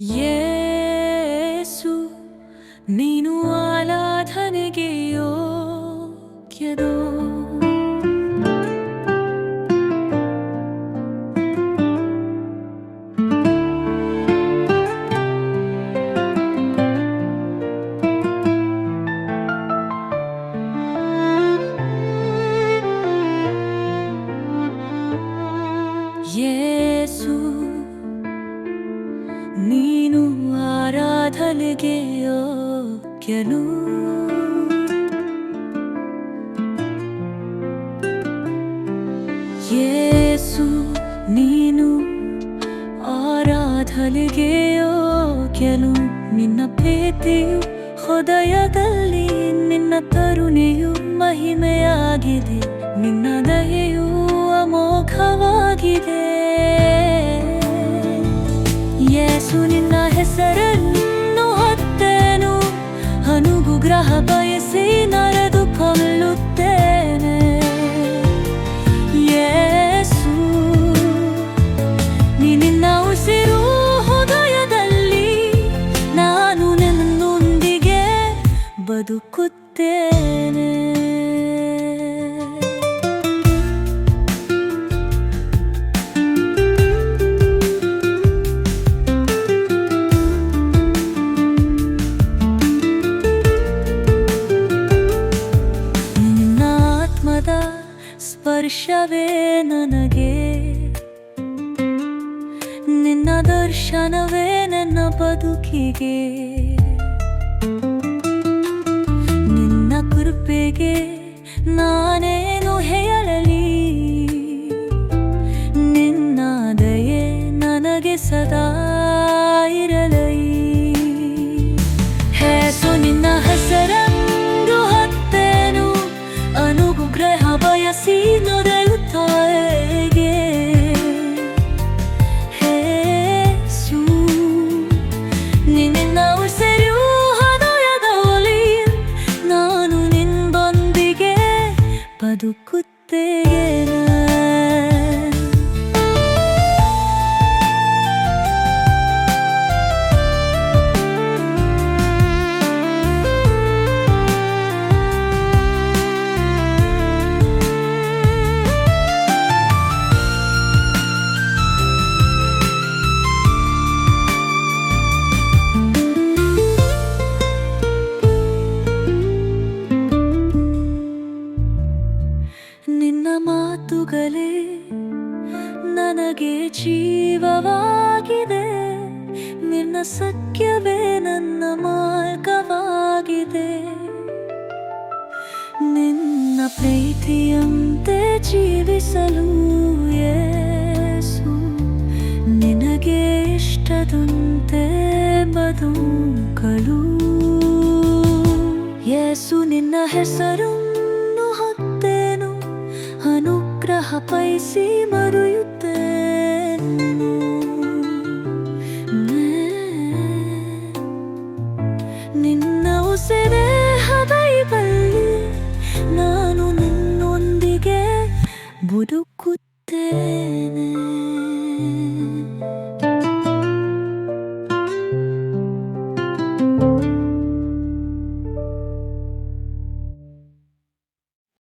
ಯೇಸು ನೀನು ಆರಾಧನೆಗೆ ಯೋಗ್ಯನೋ ನೀನು ಆರಾಧನೆಗೆ ಯೋಗ್ಯನು. ಯೇಸು, ನೀನು ಆರಾಧನೆಗೆ ಯೋಗ್ಯನು. ನಿನ್ನ ಪ್ರೀತಿಯು ಹೃದಯದಲ್ಲಿ, ನಿನ್ನ ಕರುಣೆಯು ಮಹಿಮೆಯಾಗಿದೆ. ನಿನ್ನ ದಯೆಯು ಅಮೋಘವಾಗಿದೆ. ಅನುಗ್ರಹ ಬಯಸಿ ನಡೆದುಕೊಳ್ಳುತ್ತೇನೆ ಯೇಸು ನಿನ್ನ ಉಸಿರು ಹೃದಯದಲ್ಲಿ ನಾನು ನಿನ್ನೊಂದಿಗೆ ಬದುಕುತ್ತೇನೆ. ಸ್ಪರ್ಶವೇ ನನಗೆ. ನಿನ್ನ ದರ್ಶನವೇ ನನ್ನ ಬದುಕಿಗೆ. ನಿನ್ನ ಕೃಪೆಗೆ ನಾನೇನು අඩු කුත්තේගෙන ಮಾತುಗಳೇ, ನನಗೆ ಜೀವವಾಗಿದೆ. ನಿನ್ನ ಸಖ್ಯವೇ ನನ್ನ ಮಾರ್ಗವಾಗಿದೆ. ನಿನ್ನ ಪ್ರೀತಿಯಂತೆ ಜೀವಿಸಲು ಯೇಸು, ನಿನಗೆ ಇಷ್ಟದಂತೆ ಬದುಕಲು. ಯೇಸು, ನಿನ್ನ ಹೆಸರನ್ನು ಅನುಗ್ರಹ ಪೈಸಿ ಮರೆಯುತ್ತೆ. ನಿನ್ನ ಉಸಿರೇ